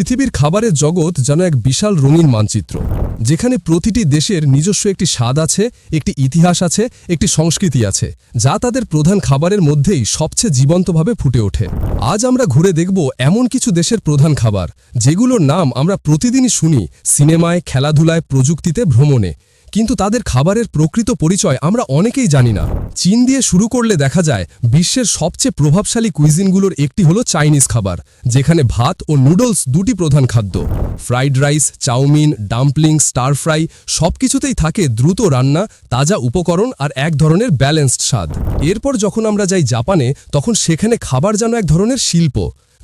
পৃথিবীর খাবারের জগৎ যেন এক বিশাল রঙিন মানচিত্র, যেখানে প্রতিটি দেশের নিজস্ব একটি স্বাদ আছে, একটি ইতিহাস আছে, একটি সংস্কৃতি আছে, যা তাদের প্রধান খাবারের মধ্যেই সবচেয়ে জীবন্তভাবে ফুটে ওঠে। আজ আমরা ঘুরে দেখব এমন কিছু দেশের প্রধান খাবার, যেগুলোর নাম আমরা প্রতিদিনই শুনি সিনেমায়, খেলাধুলায়, প্রযুক্তিতে, ভ্রমণে। কিন্তু তাদের খাবারের প্রকৃত পরিচয় আমরা অনেকেই জানি না। চীন দিয়ে শুরু করলে দেখা যায়, বিশ্বের সবচেয়ে প্রভাবশালী কুইজিনগুলোর একটি হলো চাইনিজ খাবার, যেখানে ভাত ও নুডলস দুটি প্রধান খাদ্য। Fried rice, chow mein, dumpling, stir fry সব কিছুতেই থাকে দ্রুত রান্না, তাজা উপকরণ আর এক ধরনের ব্যালেন্সড স্বাদ। এরপর যখন আমরা যাই জাপানে, তখন সেখানে খাবার যেন এক ধরনের শিল্প।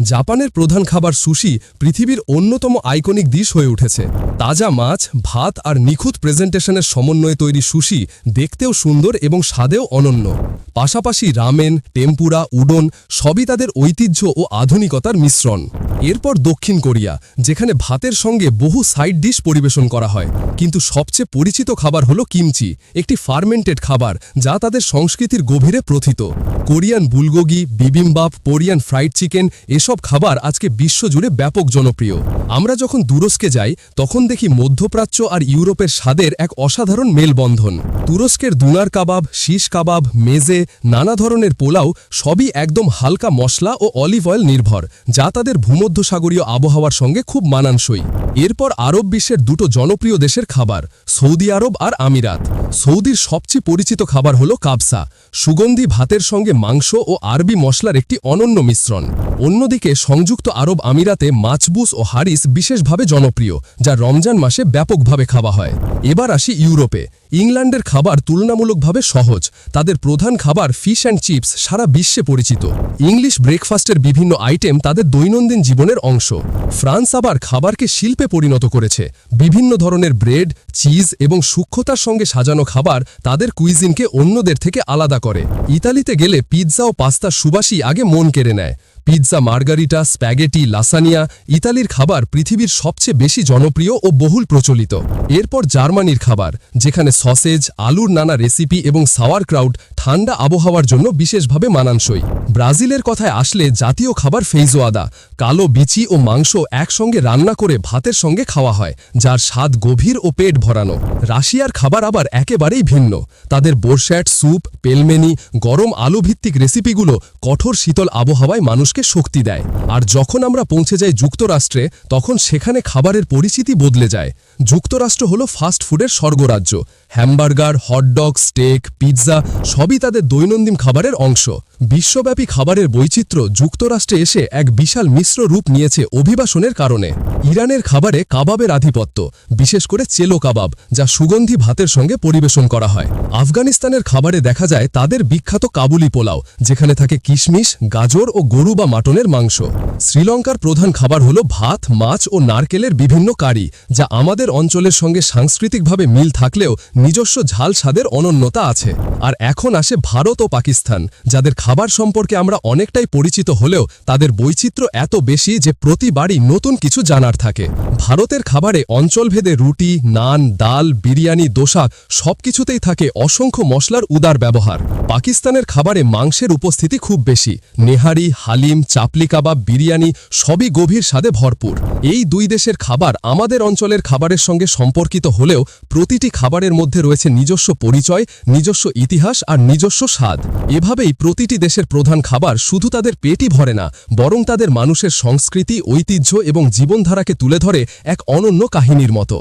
জাপানের প্রধান খাবার সুশি পৃথিবীর অন্যতম আইকনিক ডিশ হয়ে উঠেছে। তাজা মাছ, ভাত আর নিখুঁত প্রেজেন্টেশনের সমন্বয়ে তৈরি সুশি দেখতেও সুন্দর এবং স্বাদেও অনন্য। পাশাপাশি রামেন, টেম্পুরা, উডন সবই তাদের ঐতিহ্য ও আধুনিকতার মিশ্রণ। এরপর দক্ষিণ কোরিয়া, যেখানে ভাতের সঙ্গে বহু সাইড ডিশ পরিবেশন করা হয়। কিন্তু সবচেয়ে পরিচিত খাবার হলো কিমচি, একটি ফার্মেন্টেড খাবার যা তাদের সংস্কৃতির গভীরে প্রথিত। Korean bulgogi, bibimbap, Korean fried chicken এসব খাবার আজকে বিশ্বজুড়ে ব্যাপক জনপ্রিয়। আমরা যখন তুরস্কে যাই, তখন দেখি মধ্যপ্রাচ্য আর ইউরোপের স্বাদের এক অসাধারণ মেলবন্ধন। তুরস্কের দুনার কাবাব, শীষ কাবাব, মেজে, নানা ধরনের পোলাও সবই একদম হালকা মশলা ও অলিভ অয়েল নির্ভর, যা তাদের ভূমধ্যসাগরীয় আবহাওয়ার সঙ্গে খুব মানানসই। এরপর আরব বিশ্বের দুটো জনপ্রিয় দেশের খাবার, সৌদি আরব আর আমিরাত। সৌদির সবচেয়ে পরিচিত খাবার হলো কাবসা। সুগন্ধি ভাতের সঙ্গে মাংস ও আরবি মশলার একটি অনন্য মিশ্রণ। অন্যদিকে সংযুক্ত আরব আমিরাতে মাছবুস ও হারিস বিশেষভাবে জনপ্রিয়, যা রমজান মাসে ব্যাপকভাবে খাওয়া হয়। এবার আসি ইউরোপে। ইংল্যান্ডের খাবার তুলনামূলকভাবে সহজ। তাদের প্রধান খাবার ফিশ অ্যান্ড চিপস সারা বিশ্বে পরিচিত। ইংলিশ ব্রেকফাস্টের বিভিন্ন আইটেম তাদের দৈনন্দিন জীবনের অংশ। ফ্রান্স আবার খাবারকে শিল্পে পরিণত করেছে। বিভিন্ন ধরনের ব্রেড, চিজ এবং সূক্ষ্মতার সঙ্গে সাজানো খাবার তাদের কুইজিনকে অন্যদের থেকে আলাদা করে। ইতালিতে গেলে পিৎজা ও পাস্তার সুবাসই আগে মন কেড়ে নেয়। পিৎজা মার্গারিটা, স্প্যাগেটি, লাসানিয়া, ইতালির খাবার পৃথিবীর সবচেয়ে বেশি জনপ্রিয় ও বহুল প্রচলিত। এরপর জার্মানির খাবার, যেখানে সসেজ, আলুর নানা রেসিপি এবং সাওয়ার ক্রাউড ঠান্ডা আবহাওয়ার জন্য বিশেষভাবে মানানসই। ব্রাজিলের কথায় আসলে জাতীয় খাবার ফেইজোয়াদা কালো বিচি ও মাংস একসঙ্গে রান্না করে ভাতের সঙ্গে খাওয়া হয়, যার স্বাদ গভীর ও পেট ভরানো। রাশিয়ার খাবার আবার একেবারেই ভিন্ন। তাদের বোরশ্যাট, স্যুপ, পেলমেনি, গরম আলু ভিত্তিক রেসিপিগুলো কঠোর শীতল আবহাওয়ায় মানুষকে শক্তি দেয়। আর যখন আমরা পৌঁছে যাই যুক্তরাষ্ট্রে, তখন সেখানে খাবারের পরিচিতি বদলে যায়। যুক্তরাষ্ট্র হল ফাস্ট ফুডের স্বর্গরাজ্য। Hamburger, hot dog, steak, pizza সবই তাদের দৈনন্দিন খাবারের অংশ। বিশ্বব্যাপী খাবারের বৈচিত্র্য যুক্তরাষ্ট্রে এসে এক বিশাল মিশ্র রূপ নিয়েছে অভিবাসনের কারণে। ইরানের খাবারে কাবাবের আধিপত্য, বিশেষ করে চেলো কাবাব, যা সুগন্ধি ভাতের সঙ্গে পরিবেশন করা হয়। আফগানিস্তানের খাবারে দেখা যায় তাদের বিখ্যাত কাবুলি পোলাও, যেখানে থাকে কিশমিশ, গাজর ও গরু বা মাটনের মাংস। শ্রীলঙ্কার প্রধান খাবার হল ভাত, মাছ ও নারকেলের বিভিন্ন কারি, যা আমাদের অঞ্চলের সঙ্গে সাংস্কৃতিকভাবে মিল থাকলেও নিজস্ব ঝাল স্বাদের অনন্যতা আছে। আর এখন আসে ভারত ও পাকিস্তান, যাদের খাবার সম্পর্কে আমরা অনেকটাই পরিচিত হলেও তাদের বৈচিত্র্য এত বেশি যে প্রতিবারই নতুন কিছু জানার থাকে। ভারতের খাবারে অঞ্চলভেদে রুটি, নান, ডাল, বিরিয়ানি, দোসা সবকিছুতেই থাকে অসংখ্য মশলার উদার ব্যবহার। পাকিস্তানের খাবারে মাংসের উপস্থিতি খুব বেশি। নেহারি, হালিম, চাপলি কাবাব, বিরিয়ানি সবই গভীর স্বাদে ভরপুর। এই দুই দেশের খাবার আমাদের অঞ্চলের খাবারের সঙ্গে সম্পর্কিত হলেও প্রতিটি খাবারের মধ্যে রয়েছে নিজস্ব পরিচয়, নিজস্ব ইতিহাস আর নিজস্ব স্বাদ। এভাবেই প্রতিটি দেশের প্রধান খাবার শুধু তাদের পেটই ভরে না, বরং তাদের মানুষের সংস্কৃতি, ঐতিহ্য এবং জীবনধারাকে তুলে ধরে এক অনন্য কাহিনীর মতো।